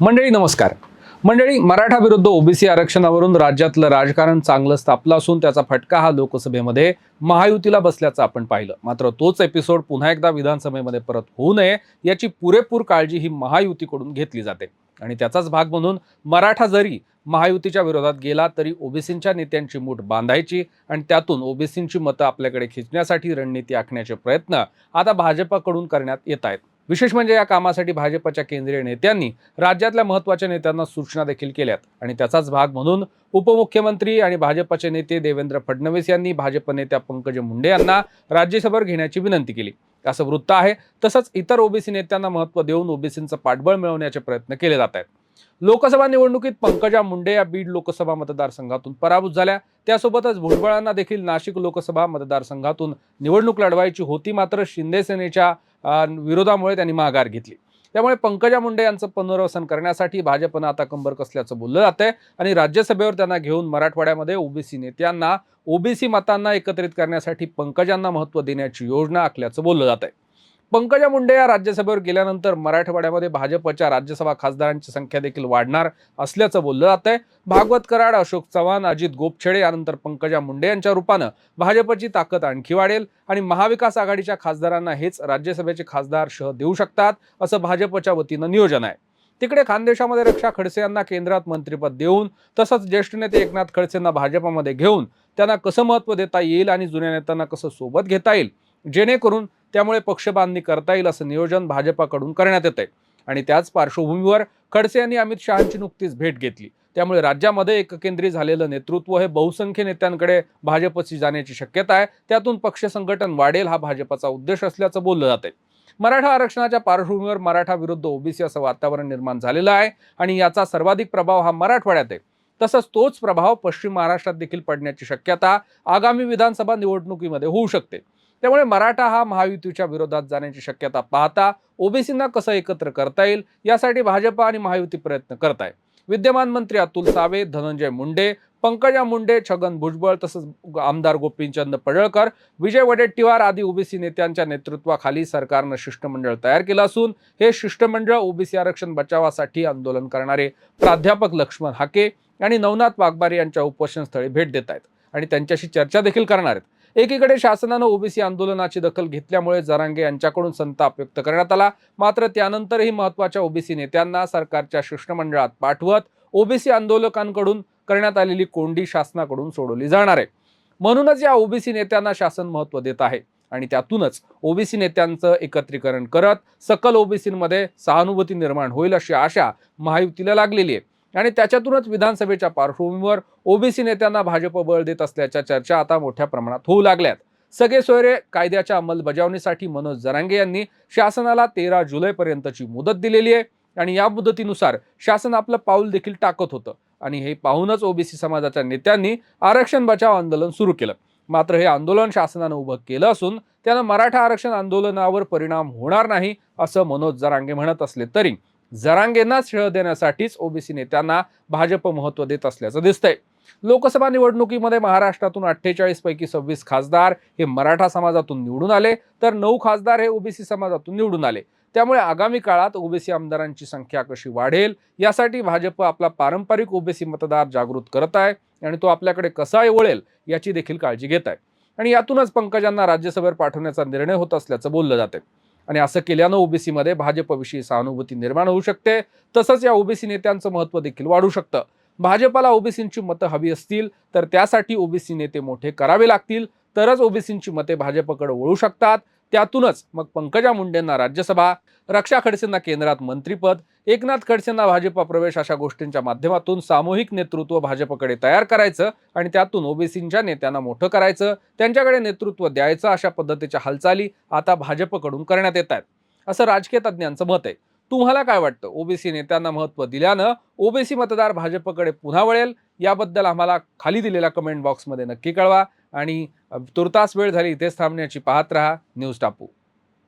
मंडळी नमस्कार. मंडळी मराठा विरुद्ध ओबीसी आरक्षणावरून राज्यातलं राजकारण चांगलं स्थापलं असून त्याचा फटका हा लोकसभेमध्ये महायुतीला बसल्याचं आपण पाहिलं. मात्र तोच एपिसोड पुन्हा एकदा विधानसभेमध्ये परत होऊ नये याची पुरेपूर काळजी ही महायुतीकडून घेतली जाते. आणि त्याचाच भाग म्हणून मराठा जरी महायुतीच्या विरोधात गेला तरी ओबीसींच्या नेत्यांची मूठ बांधायची आणि त्यातून ओबीसींची मतं आपल्याकडे खिचण्यासाठी रणनीती आखण्याचे प्रयत्न आता भाजपाकडून करण्यात येत आहेत. विशेष म्हणजे या कामासाठी भाजपच्या केंद्रीय नेत्यांनी राज्यातल्या महत्त्वाच्या नेत्यांना सूचना देखील केल्यात. आणि त्याचाच भाग म्हणून उपमुख्यमंत्री आणि भाजपचे नेते देवेंद्र फडणवीस यांनी भाजप नेत्या पंकज मुंडे यांना राज्यसभेवर घेण्याची विनंती केली. असं वृत्त आहे. तसंच इतर ओबीसी नेत्यांना महत्त्व देऊन ओबीसींचं पाठबळ मिळवण्याचे प्रयत्न केले जात आहेत. लोकसभा निवडणुकीत पंकजा मुंडे या बीड लोकसभा मतदारसंघातून पराभूत झाल्या. त्यासोबतच भुजबळांना देखील नाशिक लोकसभा मतदारसंघातून निवडणूक लढवायची होती मात्र शिंदे सेनेच्या विरोधामुळे त्यांनी माघार घेतली. त्यामुळे पंकजा मुंडे यांचं पुनर्वसन करण्यासाठी भाजपनं आता कंबर कसल्याचं बोललं जातंय आणि राज्यसभेवर त्यांना घेऊन मराठवाड्यामध्ये ओबीसी नेत्यांना ओबीसी मतांना एकत्रित करण्यासाठी पंकजांना महत्त्व देण्याची योजना आखल्याचं बोललं जात आहे पंकजा मुंडे या राज्यसभेवर गेल्यानंतर मराठवाड्यामध्ये भाजपच्या राज्यसभा खासदारांची संख्या देखील वाढणार असल्याचं बोललं जात आहे भागवत कराड अशोक चव्हाण अजित गोपछेडे यानंतर पंकजा मुंडे यांच्या रूपानं भाजपची ताकद आणखी वाढेल आणि महाविकास आघाडीच्या खासदारांना हेच राज्यसभेचे खासदार शह देऊ शकतात असं भाजपच्या वतीनं नियोजन आहे. तिकडे खानदेशामध्ये रक्षा खडसे यांना केंद्रात मंत्रिपद देऊन तसंच ज्येष्ठ नेते एकनाथ खडसेंना भाजपमध्ये घेऊन त्यांना कसं महत्त्व देता येईल आणि जुन्या नेत्यांना कसं सोबत घेता येईल? जेणेकरून त्यामुळे पक्षबांधणी करता येईल असं नियोजन भाजपाकडून करण्यात येत आहे आणि त्याच पार्श्वभूमीवर खडसे यांनी अमित शहांची नुकतीच भेट घेतली. त्यामुळे राज्यामध्ये एककेंद्री झालेलं नेतृत्व हे बहुसंख्य नेत्यांकडे भाजपची जाण्याची शक्यता आहे. त्यातून पक्ष संघटन वाढेल हा भाजपचा उद्देश असल्याचं बोललं जाते मराठा आरक्षणाच्या पार्श्वभूमीवर मराठा विरुद्ध ओबीसी असं वातावरण निर्माण झालेलं आहे आणि याचा सर्वाधिक प्रभाव हा मराठवाड्यात आहे. तसंच तोच प्रभाव पश्चिम महाराष्ट्रात देखील पडण्याची शक्यता आगामी विधानसभा निवडणुकीमध्ये होऊ शकते. त्यामुळे मराठा हा महायुतीच्या विरोधात जाण्याची शक्यता पाहता ओबीसींना कसं एकत्र करता येईल यासाठी भाजप आणि महायुती प्रयत्न करत आहे विद्यमान मंत्री अतुल सावे धनंजय मुंडे पंकजा मुंडे छगन भुजबळ तसंच आमदार गोपीचंद पडळकर विजय वडेट्टीवार आदी ओबीसी नेत्यांच्या नेतृत्वाखाली सरकारनं शिष्टमंडळ तयार केलं असून हे शिष्टमंडळ ओबीसी आरक्षण बचावासाठी आंदोलन करणारे प्राध्यापक लक्ष्मण हाके आणि नवनाथ वाघबारे यांच्या उपोषणस्थळी भेट देत आहेत आणि त्यांच्याशी चर्चा देखील करणार आहेत. एकीकडे शासनानं ओबीसी आंदोलनाची दखल घेतल्यामुळे जरांगे यांच्याकडून संताप व्यक्त करण्यात आला. मात्र त्यानंतरही महत्त्वाच्या ओबीसी नेत्यांना सरकारच्या शिष्टमंडळात पाठवत ओबीसी आंदोलकांकडून करण्यात आलेली कोंडी शासनाकडून सोडवली जाणार आहे. म्हणूनच या ओबीसी नेत्यांना शासन महत्त्व देत आहे आणि त्यातूनच ओबीसी नेत्यांचं एकत्रीकरण करत सकल ओबीसीमध्ये सहानुभूती निर्माण होईल अशी आशा महायुतीला लागलेली आहे. आणि त्याच्यातूनच विधानसभेच्या पार्श्वभूमीवर ओबीसी नेत्यांना भाजप बळ देत असल्याच्या चर्चा आता मोठ्या प्रमाणात होऊ लागल्यात. सगळे सोयरे कायद्याच्या अंमलबजावणीसाठी मनोज जरांगे यांनी शासनाला तेरा जुलैपर्यंतची मुदत दिलेली आहे आणि या मुदतीनुसार शासन आपलं पाऊल देखील टाकत होतं आणि हे पाहूनच ओबीसी समाजाच्या नेत्यांनी आरक्षण बचाव आंदोलन सुरू केलं. मात्र हे आंदोलन शासनानं उभं केलं असून त्यानं मराठा आरक्षण आंदोलनावर परिणाम होणार नाही असं मनोज जरांगे म्हणत असले तरी जरांगेंना श्रेय देण्यासाठीच ओबीसी नेत्यांना भाजप महत्त्व देत असल्याचं दिसतंय. लोकसभा निवडणुकीमध्ये महाराष्ट्रातून अठ्ठेचाळीस पैकी सव्वीस खासदार हे मराठा समाजातून निवडून आले तर नऊ खासदार हे ओबीसी समाजातून निवडून आले. त्यामुळे आगामी काळात ओबीसी आमदारांची संख्या कशी वाढेल यासाठी भाजप आपला पारंपरिक ओबीसी मतदार जागृत करत आहे आणि तो आपल्याकडे कसा वळेल याची देखील काळजी घेत आहे. आणि यातूनच पंकजांना राज्यसभेवर पाठवण्याचा निर्णय होत असल्याचं बोललं जाते आणि असं केल्यानं ओबीसीमध्ये भाजपविषयी सहानुभूती निर्माण होऊ शकते. तसंच या ओबीसी नेत्यांचं महत्त्व देखील वाढू शकतं. भाजपला ओबीसींची मतं हवी असतील तर त्यासाठी ओबीसी नेते मोठे करावे लागतील. तरच ओबीसींची मते भाजपकडे वळू शकतात. त्यातूनच मग पंकजा मुंडेंना राज्यसभा रक्षा खडसेंना केंद्रात मंत्रीपद एकनाथ खडसेंना भाजप प्रवेश अशा गोष्टींच्या माध्यमातून सामूहिक नेतृत्व भाजपकडे तयार करायचं आणि त्यातून ओबीसींच्या नेत्यांना मोठं करायचं त्यांच्याकडे नेतृत्व द्यायचं अशा पद्धतीच्या हालचाली आता भाजपकडून करण्यात येत आहेत. असं राजकीय तज्ज्ञांचं मत आहे. तुम्हाला काय वाटतं? ओबीसी नेत्यांना महत्त्व दिल्यानं ओबीसी मतदार भाजपकडे पुन्हा वळेल? याबद्दल आम्हाला खाली दिलेल्या कमेंट बॉक्समध्ये नक्की कळवा. आणि तुर्तास वेळ झाली इथेच थांबण्याची. पाहत रहा न्यूज टापू.